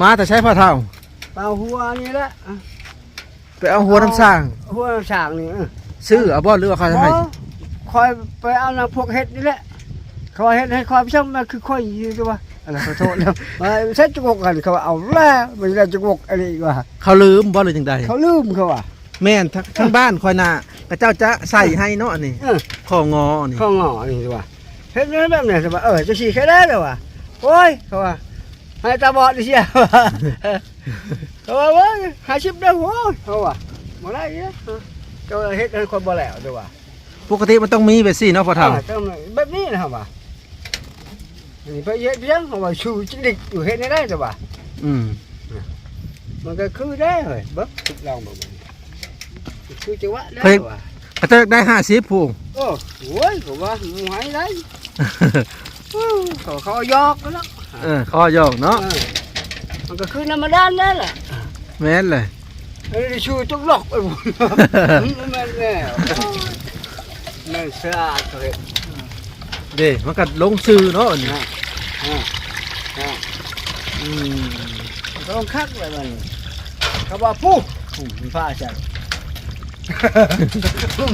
มาแต่ใช้พ่อเฒ่าเปล่าหัวนี่แหละไปเอาหัวน้ำสร้าง หัวฉากนี่เออซื้อเอาบ่หรือว่าเขาจะให้บ่คอยไปเอาน้ำพวกเห็ดนี่แหละคอยเห็ดให้คอยไปช่างมันคือคอยยืนตัวอะไรขอโทษแล้วมาเซ็ตจุกกันเขาว่าเอาแล้วมันจะจุกอะไรอีกว่าเขาลืมบ่หรือจังใดเขาลืมเขาว่าแม่นทั้งทั้งบ้านคอยน่ะกระเจ้าจะใส่ให้เนาะนี่เออของอนี่เขางอนี่ตัวเห็ดนี่แบบนี้ตัวเออจะฉี่แค่ได้เลยว่ะโอ้ยเขาว่า ให้ตาบอดดิเชียวเขาว่าเว้ยหาชิบได้โว้ยเขาว่าบ่ได้เนี่ยเจ้าเฮ็ดให้คนบ่แล้วตัวว่าปกติมันต้องมีแบบซี่เนาะพ่อเฒ่าอ่ต้องแบบนี้นะครับว่าอันนี้ไปเฮ็ดเพียงเขาว่าชูจิกดิกอยู่เฮ็ดได้ได้ตัวว่าอืมมันก็คือได้เลยเบิ่งทดลองเบิ่งมันคือจังหวะได้ว่ะกระเจ้าได้50ผู้โอ้โหยก็ว่าหวยได้อู้เขาเขายอกกันแล้ว เออข้อยอกเนาะเออมันก็คือน้ำมันด้านนั่นแหละแม่นเลยไอ้นี่ชูจุกหลอกไอ้บุญมันแม่นแล้วแม่นสะอาดเลยเด้มันก็ลงชื่อเนาะนี่อ่าอ่าอ่าอืมต้องคักเลยมันเขาบอกปุ๊บปุ๊บมันฟ้าจัง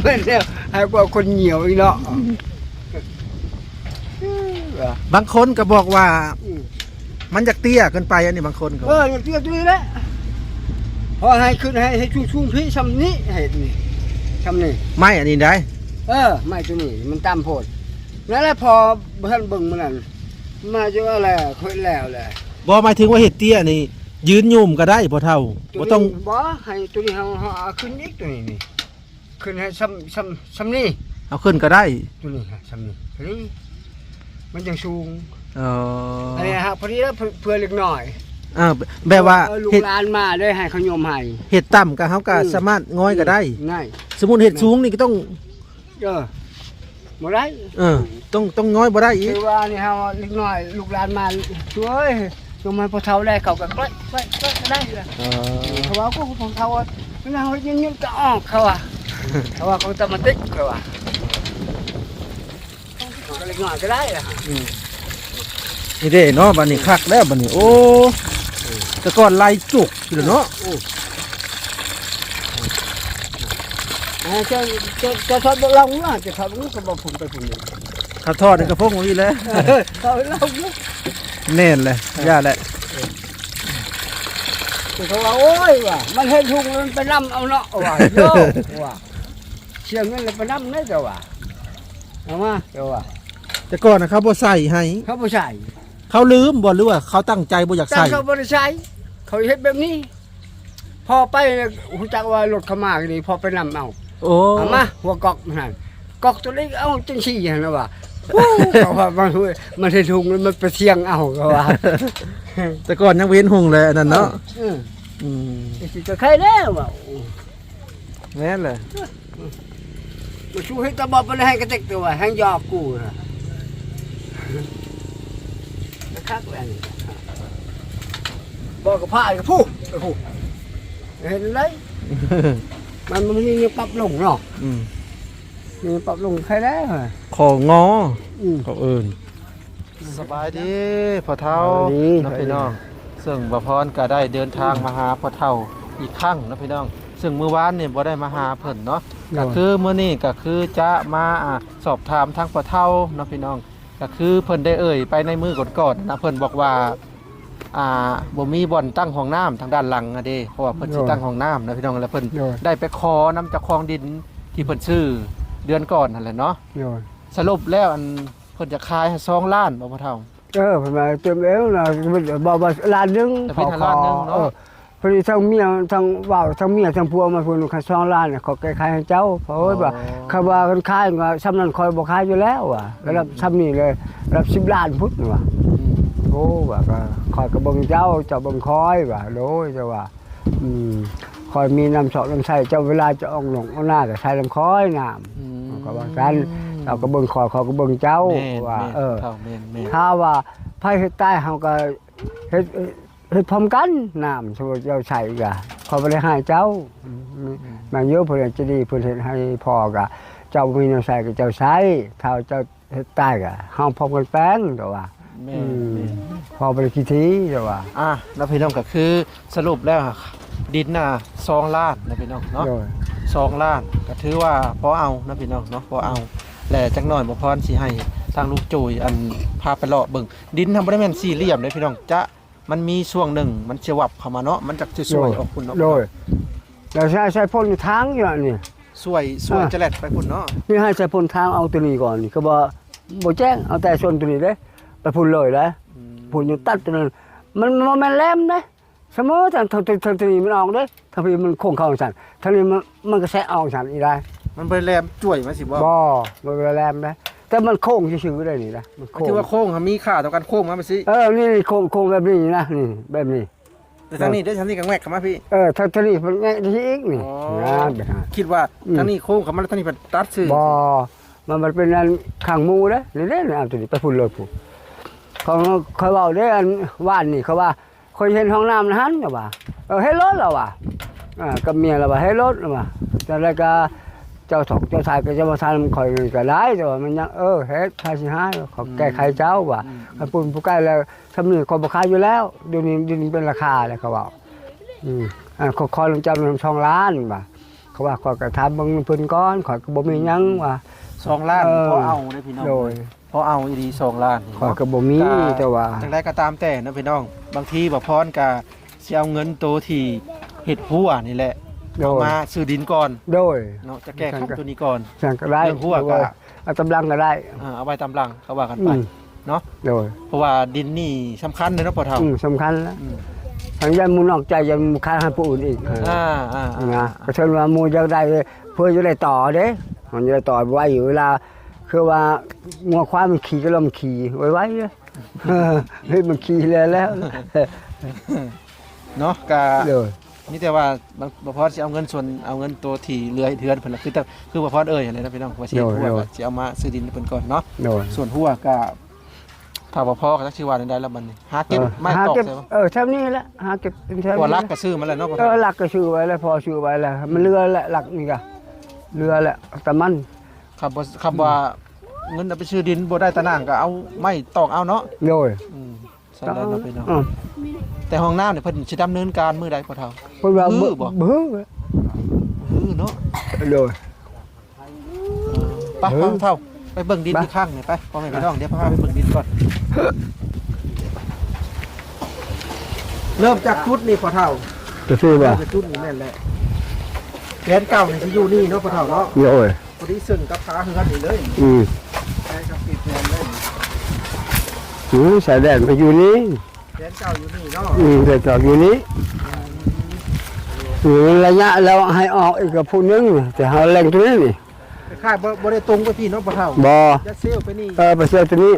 ไม่แล้วให้กว่าคนเหนียวอีกเนาะ บางคนก็บอกว่า อืมมันจะเตี้ยเกินไปอันนี้บางคนก็เอออย่างเตี้ยตุ้ยแล้วพอให้ขึ้นให้ให้ชุ่มชุ่มๆพี่ชำนี้ให้นี่ชำนี้ไม่อันนี้ได้เออไม่ตัวนี้มันตามโพดนั่นแหละพอเพิ่นเบิ่งมันนั่นมาจะอะไรค่อยแล้วแหละบ่หมายถึงว่าเห็ดเตี้ยนี่ ยืนยุ่มก็ได้พ่อเฒ่าบ่ต้องนี้บ่ให้ตัวนี้เฮาเฮาเอาขึ้นอีกตัวนี้นี่ขึ้นให้ซ้ำซ้ำซ้ำนี้เอาขึ้นก็ได้ตัวนี้ฮะซ้ำนี้ตัวนี้ มันยังสูงเอออันนี้ฮะพอดีแล้วเพื่อเพื่อเล็กน้อยอ่าแบบว่าเออลูกเห็ดหลานมาได้ให้เขาโยมให้เห็ดต่ำก็เฮาก็อืม สามารถง้อยก็ได้ ง่ายสมมุติเห็ดสูงนี่ก็ต้อง เออบ่ได้เออ ต้องต้องง้อยบ่ได้อีกคือว่านี่เฮาเล็กน้อย ลูกหลานมาช่วยโยมให้พอเฒ่าได้เขาก็ใกล้ใกล้ใกล้ก็ได้แหละเออเขาว่าก็ของเขาว่าไม่น่าเขายังยังจะออกเขาว่าเขาว่าเขาจะมาติ๊กเขาว่าเขา ก็เล็กน้อยก็ได้แหละนี่เด้เนาะบัดนี้คักแล้วบัดนี้โอ้แต่ก่อนไล่จุกอยู่แล้วเนาะอ่าจะจะจะทอดลงนะจะทอดลงก็บอกผมไปผมนี่ข้าวทอดนี่ก็พงไว้แล้วเออทอดลงนะแน่นเลยย่าแหละเขาว่าโอ้ยว่ะมันเห็นทุ่งมันไปนำเอาเนาะว่ะโย่ว่ะเชียงเงินเลยไปนำนี่เจ้าว่ะเอามาเจ้าว่ะ แต่ก่อนนะเขาบ่ใส่ให้เขาบ่ใส่เขาลืมบ่หรือว่าเขาตั้งใจบ่อยากแต่ใส่เขาบ่ได้ใส่เขาเฮ็ดแบบนี้ พอไปหูจักว่ารถเขามานี่พอไปนำเอาโอ้เอามาหัวกอกมันนั่นกอกตัวเล็กเอาจังซี่หั่นนะว่ะโอ้เขาว่ามันเฮ้ยมันเห็นทุ่งแล้วมันไปเที่ยงเอาเขาว่าแต่ก่อนยังเว้นหงเลยอันนั่นเนาะเอออืมสิจะใครแล้วว่ะแม่นเลย มาชูให้ตาบอดไปเลยให้กระติกตัวให้ยอกกูนะ คักแหวนบอกกับผ้ากับผู้กับผู้เห็นเลยมันมันมีปรับลงเนาะอืมมีปรับลงใครได้เหรอของงออืม เขาเอิ้นสบายดีพ่อเฒ่าสบายดีน้องพี่น้อง ซึ่งบ่พรก็ได้เดินทางมาหาพ่อเฒ่าอีกครั้งนะพี่น้อง ซึ่งเมื่อวานนี่บ่ได้มาหาเพิ่นเนาะ ก็คือเมื่อนี้ก็คือจะมาอ่าสอบถามทางพ่อเฒ่าเนาะพี่น้อง ก็คือเพิ่นได้เอ่ยไปในมือก่อนๆนะเพิ่นบอกว่าอ่าบ่มีบ่อนตั้งห้องน้ำทางด้านหลังอะเด้เพราะว่าเพิ่นสิตั้งห้องน้ำนะพี่น้องแล้วเพิ่นโยนได้ไปขอน้ำเจากคลองดินที่เพิ่นซื้อเดือนก่อนนั่นแหละเนาะโยนสรุปแล้วอันเพิ่นจะขายให้สองล้านบ่พ่อเฒ่า เออผมมาเต็มเอวนะบอกว่าล้านหนึงแต่เป็นล้านหนึ่งเนอะออ พอดีทั้งเมียทั้งว่าวทั้งเมียทั้งผัวมาพูดกันสองล้านน่ะขอแก้ไขให้เจ้า เพราะว่าคำว่ากันขายก็ซ้ำนั้นคอยบ่ขายอยู่แล้วว่ะก็รับซ้ำนี่เลยรับสิบล้านพุทธว่ะอืมโอ้ว่าก็คอยกระเบิงเจ้าเจ้าเบิงคอยว่ะโดยเจ้าว่าอืมคอยมีน้ำเสาะน้ำใส่เจ้าเวลาจะออกหลงเอาหน้าก็ใส่น้ำคอยน้อืมก็ว่ากันำเราก็เบิงคอยเขาก็เบิงเจ้าแม่นว่าแม่นเออเฒ่าแม่นแม่นถ้าว่าไผเฮ็ดใต้เฮาก็เฮ็ด เฮ็ดพร้อมกันน้ำสมมุติเจ้าใส่ก็ขอยบ่ได้ให้เจ้าแม่นอยู่เพิ่นจะดีเพิ่นเฮ็ดให้พ่อก็เจ้ามีน้ำใส่ก็เจ้าใส่ถ้าเจ้าเฮ็ดใต้ก็เฮาพร้อมกันแป้งก็ว่าแม่อืนมแม่นพออไปกี่ทีแต่ว่าอะแล้วพี่น้องก็คือสรุปแล้วดินน่ะสองล้านนะพี่น้องเนาะโดยสองล้านก็ถือว่าพอเอานะพี่น้องเนาะพอเอาแหละจักหน่อยบ่พรสิให้ทางลูกจุยอันพาไปเลาะเบิ่งดินทำบ่ได้แม่นสี่เหลี่ยมเลยพี่น้องจะ มันมีช่วงหนึ่งมันจะวับเข้ามาเนาะมันจักจะสวยออกคุณเนาะโดยแล้วใช้ใช้พ่นทางอยู่อันนี่สวยสวยอะจะแลดไปคุณเนาะนี่ให้ใช้พ่นทางเอาตัวนี้ก่อนนี่ก็บ่บ่แจ้งเอาแต่ส่วนตัวนี้เด้ไปพ่นเลยนะอืมพ่นอยู่ตัดตัวนั้นมันมันแม่นแหลมเด้เสมอทางทางทางทางตัวนี้มันออกเด้ทางนี้มันโค้งเข้าสั่นทางนี้มันมันก็แซะออกสั่นอีได้มันบ่ได้แหลมจ่วยมาสิบ่บ่บ่แหลมนะ แต่มันโค้งซื่อๆได้นี่นะมันมันโค้งถือว่าโค้งครับมีค่าต่อการโค้งมาไปสิเออนี่โค้งโค้งแบบนี้นะนี่แบบนี้แต่ทางนี้ได้ทางนี้ก็แงกเข้ามาพี่เออทางทางนี้มันแง่ที่อีกนี่อ๋อนะแบบนั้นคิดว่าอืมทางนี้โค้งเข้ามาแล้วทางนี้เป็นตัดซื่อบ่มันมันเป็นอันข้างหมูเด้นี่เด้นี่เอาตัวนี้ไปพุ่นเลยพุ่นเขาเขาเว้าได้อันว่านนี่เขาว่าเคยเห็นห้องน้ำนะฮั่นน่ะว่าเออให้รถแล้วว่ะอ่ากับเมียแล้วว่าให้รถแล้วว่าแต่แล้วก็เจ้าถกเจ้าชายก็จะมาทำคอยก็ได้แต่ว่ามันยังเออเฮ็ดทาสิหาขอแก้ไขเจ้าว่าถ้าปุ่นผู้ใกล้แล้วทำนี่ก็บ่ขายอยู่แล้วเดี๋ยวนี้เดี๋ยวนี้เป็นราคาแล้วเขาว่าอืมอ่าขอขอลงจำนำช่องล้านว่าเขาว่าขอยก็ทำเบิ่งเพิ่นก่อนขอยก็บ่มีหยังว่าสองล้านเออพอเอาได้พี่น้องโดยพอเอาอีดีสองล้านนี่ขอยก็บ่มีแต่ว่าจังไรก็ตามแต่นะพี่น้อง บางทีบ่พรก็สิเอาเงินโตวที่เฮ็ดหัวนี่แหละ โดเอาย มาซื้อดินก่อนโดย เนาะจะแก้ไขตัวนี้ก่อน สั่งก็ได้เรื่องหัวก็ เอากำลังก็ได้อ่าเอาไว้ตามหลังเขาว่ากันอืไปมเนาะ โดยเพราะว่าดินนี่สำคัญเลยเนาะพ่อเฒ่าอืมสำคัญแล้วอืมทางยันมูนอกใจยันมูค้าให้ผู้อื่นอีกอ่าอ่าอ่านะก็เชิญว่ามูจะได้เพื่อจะได้ต่อเด้มันจะได้ต่อไว้อยู่เวลา คือว่างัวควายมันขี่ก็ลมขี่ไว้ไว้เลยเออเฮ้ยมันขี่แล้วแล้วเนาะก็เดี๋ย วนี่แต่ว่าบางบ่พรสิเอาเงินส่วนเอาเงินตัวที่เหลือให้เดือนเพิ่นล่ะคือแต่คือบ่พรเอ่ยอะไรนะพี่น้องว่าสิเฮ็ดหัวก็สิเอามาซื้อดินให้เพิ่นก่อนเนาะเดี๋ยวส่วนหัวก็ถ้าบ่พอก็จักสิว่าได้แล้วบัดนี้หาเก็บไม้หาตอกเก็บใช่บ่เออเท่านี้แหละหาเก็บเป็นเท่าตัวนี้รักก็ซื้อมาแล้วเนาะพ่อเอเฒ่าอหลักก็ชื่อไว้แล้วพอชื่อไว้แล้วมันเรือแหละหลักนี่ก็เรือแหละแต่มันครับบ่คำว่าเงินเอาไปซื้อดินบ่ได้ตะนางก็เอาไม้ตอกเอาเนาะโดยอืมสั่นแล้วเนาะพี่น้องอืม แต่ห้องน้ำเนี่ยเพิ่นสิดำเนินการมื้อใดพ่อเฒ่า เพิ่นว่าบื้อบ่ บื้อเออเนาะโดย ไปเออพ่อเฒ่า ไปเบิ่งดินไปที่ข้างนี่ไปพ่อแม่พี่น้องเดี๋ยวพาไปเบิ่งดินก่อน เริ่มจากชุดนี่พ่อเฒ่าจะซื้อบ่เริ่มจากชุดนี่แม่นแหละแผนเก่านี่สิอยู่นี่เนาะพ่อเฒ่าเนาะโดยพอดีซึ่งกับขาคือกันนี่เลยอืมใช้กับปิดแผนเลยอืมสายแดนไปอยู่นี่ แผนเก่าอยู่นี่เนาะอืมแต่จอดอยู่นี่อืมระยะเราให้ออกอีกกับผู้นึงแต่เฮาแรงตัวนี้นี่คล้ายๆบ่บ่ได้ตรงไปพี่เนาะพ่อเฒ่าบ่จะเซลไปนี่เออไปเสียตัวนี้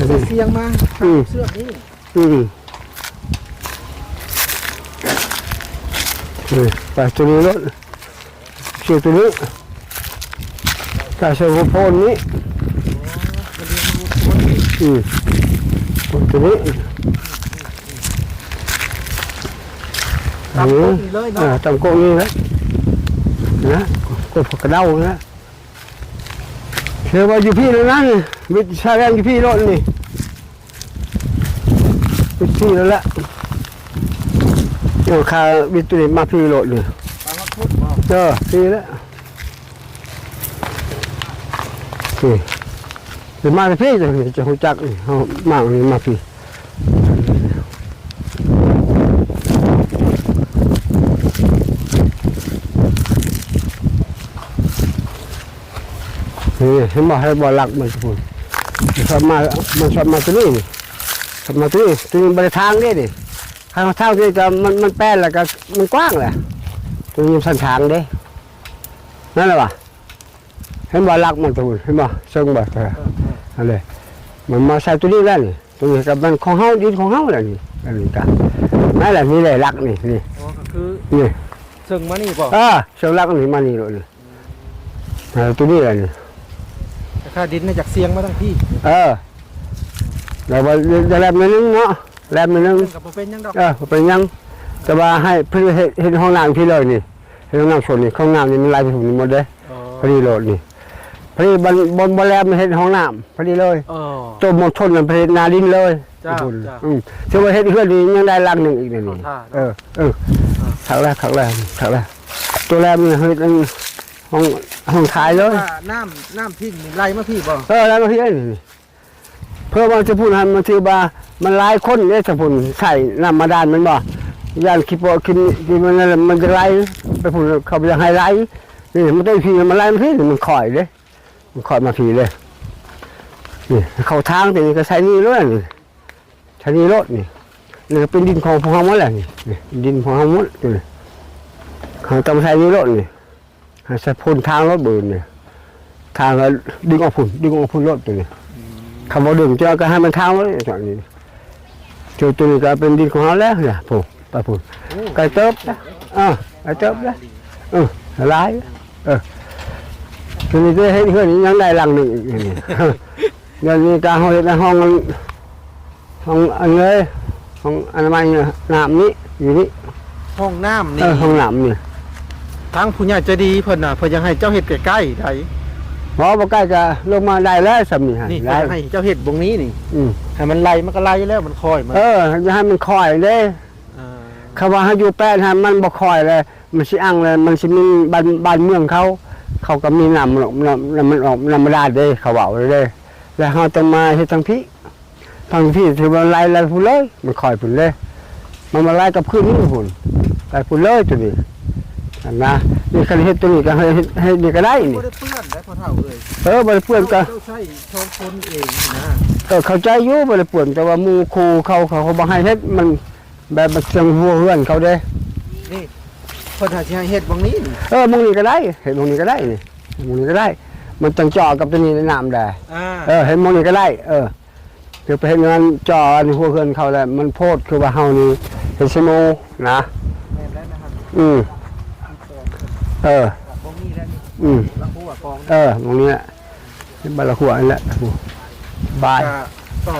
จะเสียงมาอืม เสื้อกนี่อืมอืมไปตัวนี้รถเสียตัวนี้กาเสียหัวโพนนี้อืมตัวนี้ตาม ต้นนี่เลยอ่าเนาะตำโกงนี่แหละนะกดผักกระเด้านะเชื่อว่าอยู่พี่แล้วนะนี่วิทย์ชาแรงอยู่พี่รถนี่วิทย์พี่แล้วละโอ้คาวิทย์ตัวนี้มาพี่รถเลยตามมาพูดบ่เออพี่แล้วนี่เดี๋ยวมาที่พี่จะจะหูจักนี่เอามานี่มาพี่ นี่เห็นบ่ให้บ่หลักมันทุกคนมันชอบมามันชอบมาตัวนี้นี่ชอบมาตัวนี้ตัวนี้บริทางนี่ดิทางทางที่จะมันมันแป้นแล้วก็มันกว้างแหละตัวนี้สันทางเด้นั่นแหละวะเห็นบ่หลักมันทุกคนเห็นบ่เชิงบ่เออนั่นเลยมันมาใส่ตัวนี้แล้วนี่ตัวนี้กับมันของเฮาดินของเฮาแล้วนี่อันนี้กันนั่นแหละนี่เลยหลักนี่นี่อ๋อก็คือนี่ซึ่งมานี่บ่เออเชิงหลักนี่มานี่เลยนี่เออตัวนี้แหละนี่แต่ ค่าดินมาจากเสียงมาทั้งพี่เออเราว่าจะแลมนิดนึงเนาะแลมนิดนึงเรื่องกับบ่เป็นหยังดอกเออเป็นยัง แต่ว่าให้เพื่อเฮ็ดเห็นห้องน้ำพี่เลยนี่เห็นห้องน้ำส่วนนี่ห้องน้ำนี่มันลายไปถึงนี่หมดเลยอ๋อพอดีโหลดนี่พอดีบนบนบนแรมเห็นห้องน้ำพอดีเลยเออตัวหมดชนมันพอดีนาดินเลยจ้าคุณจ้าอืมถือว่าเฮ็ดเพื่อนดียังได้ลังหนึ่งอีกนี่ขอท่าเออเออขักแรกขักแรกขักแรกตัวแรกมันเฮ็ดอัน ห้องห้องขายเลยว่าน้ำน้ำทิ้งนี่ไล่มาพี่บ่เออแล้วมาเฮ็ดนี่เพื่อว่าจะพูดให้มันถือว่ามันหลายคนเนี่ยจะพูดใส่น้ำมาดานมันบ่ย่านคิดว่าคิดคิดมันนั่นแหละมันจะไล่ไปพูดเขาไปยังให้ไล่นี่มันได้พีมันไล่มันพีมันคอยเลยมันคอยมาพีเลยนี่เขาทางแต่นี่ก็ใช้นี่ด้วยนี่ใช้นี่รถนี่นี่ก็เป็นดินของพวกเขาหมดแหละนี่นี่ดินของเขาหมดนี่เขาต้องใช้นี่รถนี่ ให้ใช้พ่นทางรถเบิร์นนี่ทางก็ดึงออกพุ่นดึงออกพุ่นรถตัวนี้คำว่าดึงเจ้าก็ให้มันทางไว้ตอนนี้จุดตัวนี้ก็เป็นดินของเขาแล้วเนี่ยพุ่นไปพุ่นไก่เติบนะอ่าไก่เติบนะเออหลายเออทีนี้ก็ให้เพื่อนยังได้หลังหนึ่งอีกนี่เดี๋ยวนี้การห้องในห้องมันห้องอันเลยห้องอนามัยเนี่ยน้ำนี้อยู่นี่ห้องน้ำเอนี่อห้องน้ำนี่ ทางผู้ใหญ่ใจะดีเพิ่นน่ะเพิ่นยังให้เจ้าเฮ็ดใกล้ๆได้หมอบอกใกล้จะลงมาได้แล้วสำนี่ฮะนี่ได้เพิ่นให้เจ้าเฮ็ดบงนี้นี่อืมให้มันไล่มันก็ไล่แล้วมันคอยมันเออจะให้มันคอยเด้อ่าคำว่าให้อยู่แป้นให้มันบ่คอยเลย มันสิอังเลยมันสิมีบ้านบ้านเมืองเขา เขาก็มีน้ำหรอกน้ำน้ำมันออกน้ำมันได้เด้เขาเว้าเลยเด้แล้วเขาต้องมาเฮ็ดทางพี่ทางพี่ถือว่าไล่ไล่พุ่นเลย มันคอยพุ่นเลย มันมาไล่กับพื้นนี่พุ่นไล่พุ่นเลยตัวนี้ อันนะนี่คันเฮ็ดตัวนี้ก็ให้เฮ็ดให้นี่ก็ได้นี่บ่ได้เปื้อนได้พ่อเฒ่าเอ้ยเออบ่ได้เปื้อนก็เจ้าใช้ช่องคนเองนี่นะก็เข้าใจอยู่บ่ได้เปื้อนแต่ว่าหมู่ครูเขาเขาเขาบ่ให้เฮ็ดมันแบบมันเสียงหัวเฮือนเขาเด้นี่เพิ่นหาสิให้เฮ็ดบงนี้นี่เออมึงนี่ก็ได้เห็นมึงนี่ก็ได้นี่มึงนี่ก็ได้ มันต้องจ่อกับตัวนี้ในน้ำได้อ่าเออเห็นมึงนี่ก็ได้ เออคือไปเห็นงานจ่ออันหัวเฮือนเขาแหละมันโพดคือว่าเฮานี่เห็นสโมนะแม่นแล้วนะครับอืม เออบงนี้แล้วนี่อืมละหัวกองเออมึงนี่แหละบาละหัวนั่นแหละบายก็ต่อ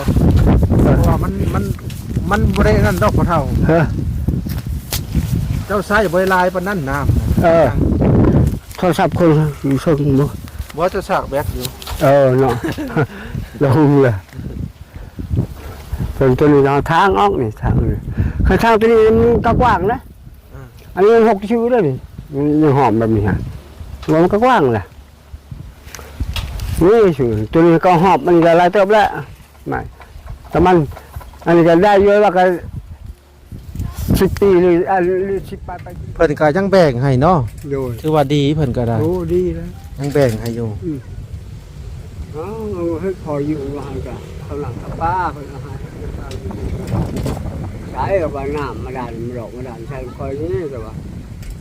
เพราะว่ามันมันมันบ่ได้นั่นดอกพ่อเฒ่า เออเจ้าใช้บ่ได้ลายปานนั้นน้ำเออโทรศัพท์คนอยู่ช่วงนู้นบ่จะสากแบตอยู่เออเนาะเราเลยเป็นตัวนี้เราทางออกนี่ทางนี่คือทางตัวนี้มันก็กว้างนะ อันนี้มันหกชิ้วเลยนี่มัน ยังหอมแบบนี้ฮะมันก็กว้างแหละนี่สิตัวนี้ก็หอบมันก็หลายเติบแล้วไม่แต่มันอันนี้ก็ได้เยอะแล้วก็สิบปีหรืออันหรือสิบปลายไปเพิ่นก็ยังแบ่งให้เนาะโดยถือว่าดีเพิ่นก็ได้โอ้ดีแล้วยังแบ่งให้อยู่อ๋อให้พออยู่ว่ากันเขาหลังกับป้าเพิ่นเอาให้ใช้กับว่าน้ำมาดานมาดอกมาดานใช้คอยนี่แต่ว่าเ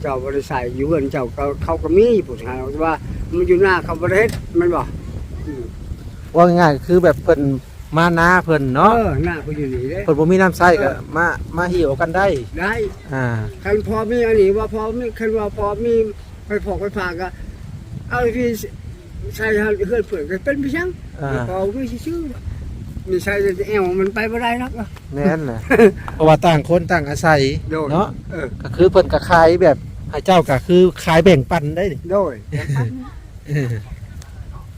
จ้าบริษัทอยู่เงินเจ้าก็เขาก็มีผู้ชายแต่ว่า มันอยู่หน้าเขาบริเฮ็ดมันบอกว่าง่ายๆคือแบบเพิ่นมานาเพิ่นเอเนาะอหน้าเขาอยู่นี่เด้ เพิ่นบ่มีน้ำใช้ก็มามาหิวกันได้ ได้อ่า คันพอมีอันนี้ว่าพอมีคันว่าพอมีไปพอกไปพาก็เอาที่ใส่ให้เพื่อนเพื่อนก็เป็นพี่ช่างอ่า พอไม่ชื่อมีใส่แต่แอวมันไปบ่ได้นักอะแน่นแหละเพราะว่าต่างคนต่างอาศัยโดยเนาะเออ ก็คือเพิ่นก็ขายแบบ ให้เจ้าก็คือขายแบ่งปันได้นี่โดย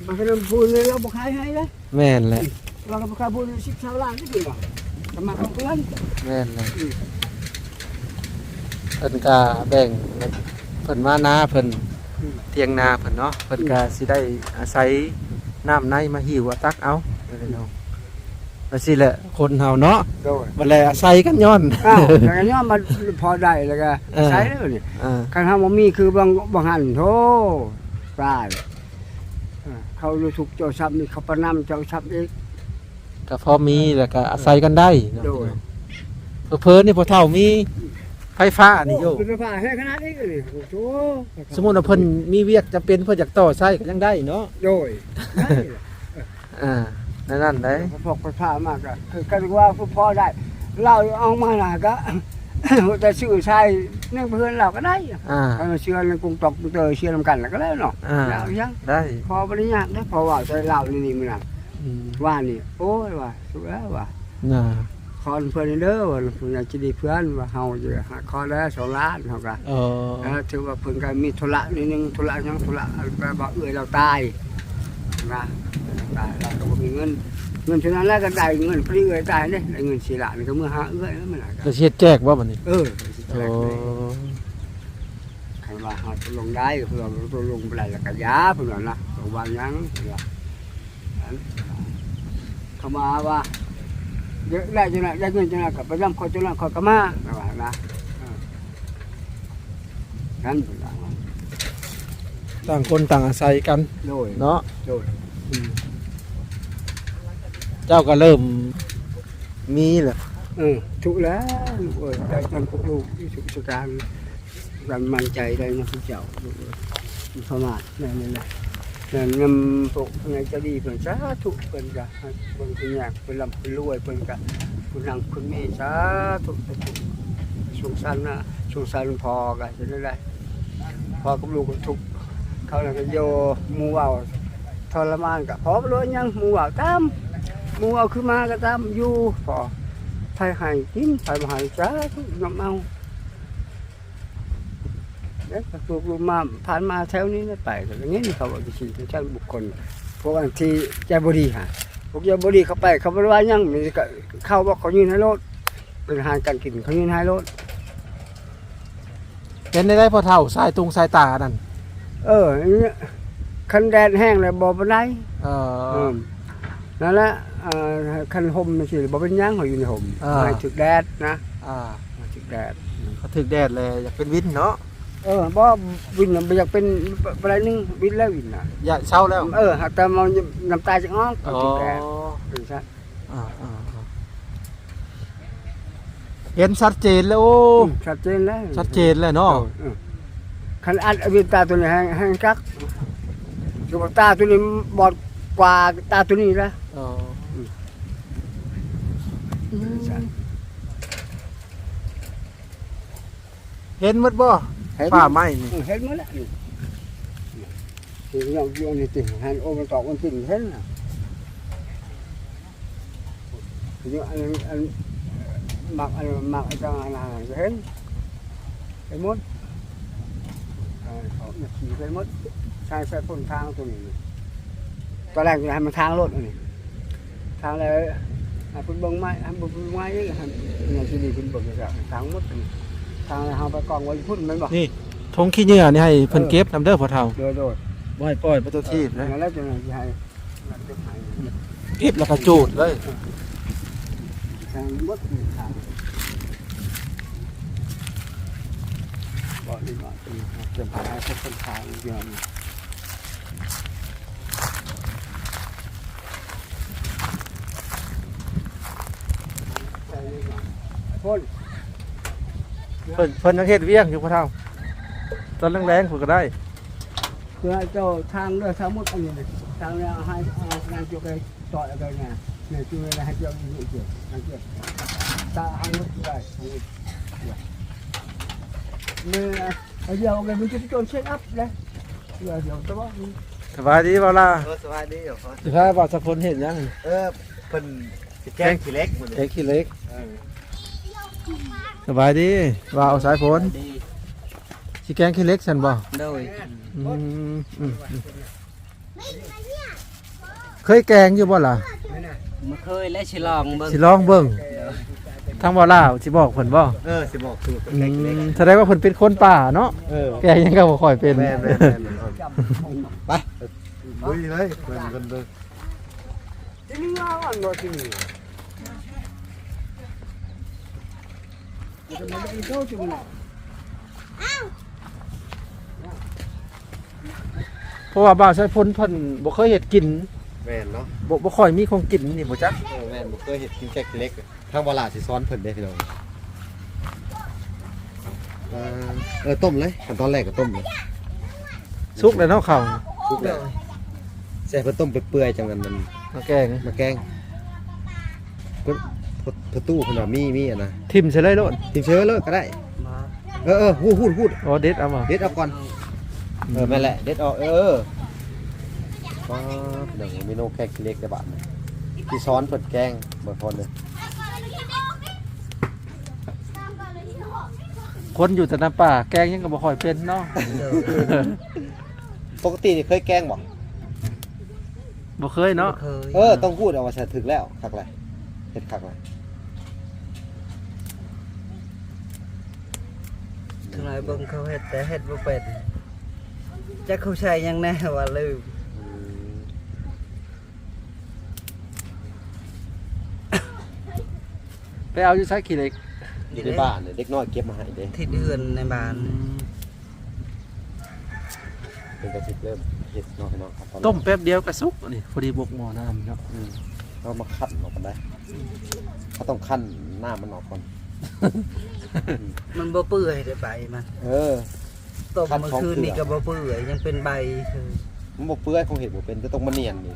มันก็นพูดเลยเราบ่ขายให้เลยแม่นแหละเราก็บ่ขายพูดสิบสามล้านก็ดีกว่าสมัครของเพื่อนแม่นแหละเพิ่นก็แบ่งเพิ่นมานาเพิ่นเทียงนาเพิ่นเนาะเพิ่นก็สิได้อาศัยน้ำในมาหิวเอาตักเอาเด้อน้อง ว่าสิแหละคนเฮาเนาะโดยบ่แลอาศัยกันย้อน อ้าวแต่ก็ย่อมมันพอได้แล้วก็เออ ใช้แล้วนี่อ่าคันทำบ่มีคือบางบางหันโธ่ตายเออเขารู้ทุกเจ้าทรัพย์นี่เขาประนำเจ้าทรัพย์อีก ก็พอมีแล้วก็อาศัยกันได้เนาะโดย เพิ่นนี่พอเท่ามีไฟฟ้านี่โยโอ้เป็นผ้าให้ขนาดนี้เลยโอ้โหสมมุติว่าเพิ่นมีเวียกจำเป็นเพิ่นอยากต่อใช้ก็ยังได้เนาะโดยได้ อ่า นั่นนั่นได้พวกผ้ามากก็คือกันว่าผู้พ่อได้ เราเอามาหนาก็ แต่ชื่อชายนี่เพื่อนเราก็ได้อ่าถ้าเชื่อในกรุงตกเจอเชื่อนำกันแล้วก็ได้เนาะอ่าแล้วยังได้พอบริญญาได้พอว่าใจเรานี่นี่มันน่ะอืมว่านี่โอ้ยว่าสุดแล้วว่าน่าคอนเพื่อนเด้อว่าเพื่อนอยากจะดีเพื่อนว่าเฮาจะหาคอแล้วสองล้านเฮาก็เออเออถือว่าเพิ่นก็มีธุระนิดนึงธุระหยังธุระแบบว่าเอื้อยเราตายนะ ตายเราก็บ่มีเงิน เงินฉะนั้นแล้วก็ได้เงินฟรีเลยตายเนี่ยได้เงินสี่ล้านนี่ก็เมื่อหาเอื้อยแล้วมันน่ะจะเฮ็ดแจกบ่บัดนี้เออโอ้ใครว่าเฮาจะลงได้เพื่อเราลงไปแล้วก็ยาเพิ่นว่านะระวังยังเพิ่นว่าอันเขามาว่าเยอะได้จังได๋ได้เงินจังได๋ก็ไปย่ำขอจังได๋ขอก็มาว่านะเออนั่นเพิ่นว่าต่างคนต่างอาศัยกันโดย เนาะ โดยอืม เจ้าก็เริ่มมีแหละเออถูกแล้วลูกเอ้ยได้จนพวกลูกที่สุขสุกางรันมันใจได้นะพระเจ้าลูกเอ้ยมีประมาทนั่นนี่แหละนั่นนำพวกไงจะดีเพิ่นสาธุเพิ่นก็ให้เพิ่นเป็นอยากเพิ่นร่ำเพิ่นรวยเพิ่นก็คุณนางคุณแม่สาธุสาธุสงสารนะสงสารพอก็จะได้พอกับลูกก็ทุกเขาแล้วก็โยมู่เว้า ทรมานก็พอบ่รู้ยังหมู่เว้าตามหมู่เว้าคือมาก็ตามอยู่พอไทยหายกินไทยมาหายจ้าทุกน้ำเอาเด็กตัวกลุ่มมาผ่านมาแถวนี้ได้ไปแต่อย่างนี้เขาบอกจะชี้เป็นเจ้าบุคคลพวกบางทีใจบดีฮะพวกใจบดีเขาไปเขาไม่รู้ว่ายังมีก็เข้าบอกเขายืนให้รถเป็นอาหารการกินเขายืนให้รถเห็นได้ได้พอเท่าสายตุงสายตานั่นเอออย่างเงี้ย คันแดดแห้งเลยบ่เป็นไรเอเอออ นั่นแหละเอ่อคันห่มสิบ่เป็นหยังเขาอยู่ในห่มอ่า ให้ถึกแดดนะอ่าให้ถึกแดด เขาถึกแดดเลยอยากเป็นวินเนาะเออบ่วินน่ะบ่อยากเป็นอะไรนึงวินแล้ววินน่ะ อย่าเช่าแล้วเออหากแต่มองน้ำตาจะอ้อกอ๋เอาอถึงแดดเป็นซะอ่าอ่าอ่าเห็นชัดเจนแล้วโอ้มชัดเจนแล้วชัดเจนแล้วเนาะออคันอัดวินตาตัวนี้ให้ให้จัก ดูว่าตาตัวนี้บอดกว่าตาตัวนี้แล้วอ๋อเป็นซะเห็นหมดบ่เห็นฝ้าไหม้นี่เออเห็นหมดแล้วนี่ที่ยองยองนี่ติหันโอมันตอกมันติเห็นน่ะที่อันอันหมักอันหมักไอ้จังอันนั้นเห็นเห็นหมด เออเขาเนี่ยขี่ไปหมดใช้ใช้ต้นทางตัวนี้ตอนแรกจะให้มันทางรถอันนี้ทางอะไรให้พุ่นเบิ่งไม้ให้พุ่นเบิ่งไม้ให้เนี่ยที่นี่พุ่นเบิ่งจะทางหมดอันนี้ทางอะไรเฮาไปกองไว้พุ่นแม่นบ่นี่ทงขี้เหงื่อนี่ให้เพิ่นเก็บนำเด้อพอเท่าโดยโดยบ่ให้ปล่อยประตูทีบนะนั่นแหล้วจะให้มันจะให้เก็บแล้วก็จูดเลยทางหมดนี่ทาง บ่นี่บ่จะพาให้พวกคนทางเดียวนี่ใช่นี่บ่พ่นเพิ่นเพิ่นยังเฮ็ดเวียงอยู่พอเท่าตอนแรงๆเพิ่นก็ได้เพื่อเจ้าทางด้วยทางมุดอันนี้เลยทางเนี่ยให้ให้นางจุกไปต่อยอะไรเนี่ยเนี่ยจุกเลยให้เจ้าอยู่เกี่ยวนางเกี่ยวตาให้มุดได้ เนี่ยเอาเดี๋ยวไปมันจะโดนเช็คอัพเลยเดี๋ยวเดี๋ยวแต่ว่าสบายดีเปล่าล่ะเออสวัสดีเดี๋ยวก่อนสิพาบ่าวสะพลเห็นยังเออเพิ่นสิแกงขี้เล็กหมดเลเด็ยกขี้เล็ก เออสบายดีว่าเอาสายฝนสิแกงขี้เล็กซั่นบ่โดยอืมอืมอืมเคยแกงอยู่บ่ล่ะมาเคยและสิลองเบิ่งสิลองเบิ่ง ทางบ่ลาวสิบอกเพิ่นบ่เออสิบอกคืออืแกงขี้เล็กมแสดงว่าเพิ่นเป็นคนป่าเนาะเออแกยังก็บ่ค่อยเป็น แม่นแม่นแม่นไปบุยเลยเพิ่นเพิ่นเบิ่งที่นี่ว่าอันนู้นที่นี่จะมาได้โซ่จุ่มน่ะเพราะว่าบ่าวสายฝนเพิ่นบ่เคยเฮ็ดกินแม่นเนาะบ่บ่ค่อยมีของกินนี่บ่จักเออแม่นบ่เคยเฮ็ดกินแกงขี้เล็ก ทางบ่ลาสิสอนเพิ่นเด้พี่น้องเออเออต้มเลยขั้นตอนแรกก็ต้มเลยสุกแล้วเนาะข้าวทุกแล้วใส่เพิ่นต้มเปื่อยๆจังนั้นมันมาแกงมาแกงเพิ่นเพิ่นเพิ่นตู้เพิ่นว่ามีมีอะนะทิ่มใส่เลยโลดทีมเชื้อเลยก็ได้เออเออพูดพูดพูดอ๋อเด็ดเอามาเด็ดเอาก่อน เออแม่นแหละเด็ดเอาเออว้าเดี๋ยวเมนูแกงขี้เล็กได้บาทนะที่ซ้อนเปิดแกงเบิดพอนเลย คนอยู่แต่น้ำป่าแกงยังก็บ่ค่อยเป็นเนาะปกตินี่เคยแกงบ่บ่เคยเนาะบ่เคยเออต้องพูดเอาว่าใส่ถึกแล้วคักไรเฮ็ดคักไรเท่าไหร่เบิ่งเขาเฮ็ดแต่เฮ็ดบ่เป็นจักเขาใช้หยังแน่ว่าลืมไปเอาอยู่ใช้ขี้เหล็ก อยู่ในบ้านเนี่ยเด็กน้อยเก็บมาให้เด้ที่เดือนในบ้านเป็นกระสิบเริ่มเฮ็ดเน้องพี่น้องครับอนต้มแป๊บเดียวก็สุกนี่พอดีบกหม้อน้ำเนาะอืมเรามาคั้นออกกันได้เขาต้องคั้นหน้ามันออกก่อนมันบ่เปื่อยได้ใบมันเออต้มขั้นเมื่อของคืนนี่เกลืก็อบ่เปื่อยยังเป็นใบคือมันบ่เปื่อยคงเห็นบ่เป็นจะต้องมาเนียนนี่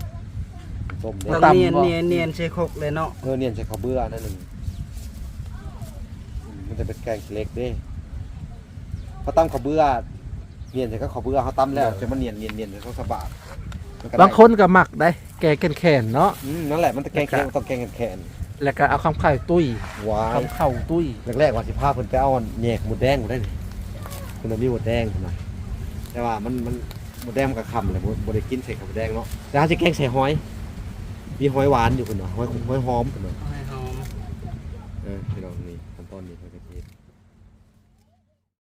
ต้มต้เนี่อยงเนียนเนียนเนียนใส่ครกเลยเนาะเออเนียนใส่ข้าวเบื่อนั่นหนึงอื มมันจะเป็นแกงขี้เหล็กเด้เขาตำข้าวเบื่อเนียนใส่ข้าวเบื่อเขาตำแล้วจะมาเนียนเนียนเนียนใส่ข้าวสะบาดมันก็ได้บางคนก็หมักได้ แกงแข็งๆเนาะ อืมนั่นแหละมันจะแกงขี้เหล็กมันต้องแกงแขนแล้วก็เอาคำไข่ตุ้ยๆว้ายคำเข่าตุ้ย แรกๆว่าสิพาเพิ่นไปเอาอันแยกหมูแดงบ่ได้นี่เพิ่นน่ะมีหมูแดงพุ่นน่ะแต่ว่ามันมันหมูแดงมันก็คำเลยบ่บ่ได้กินใส่ข้าวหมูแดงเนาะแต่ถ้าสิแกงใส่หอย มีหอยหวานอยู่พุ่นน่ะหอยหอยหอมพุ่นน่ะเอาให้หอมเออพี่น้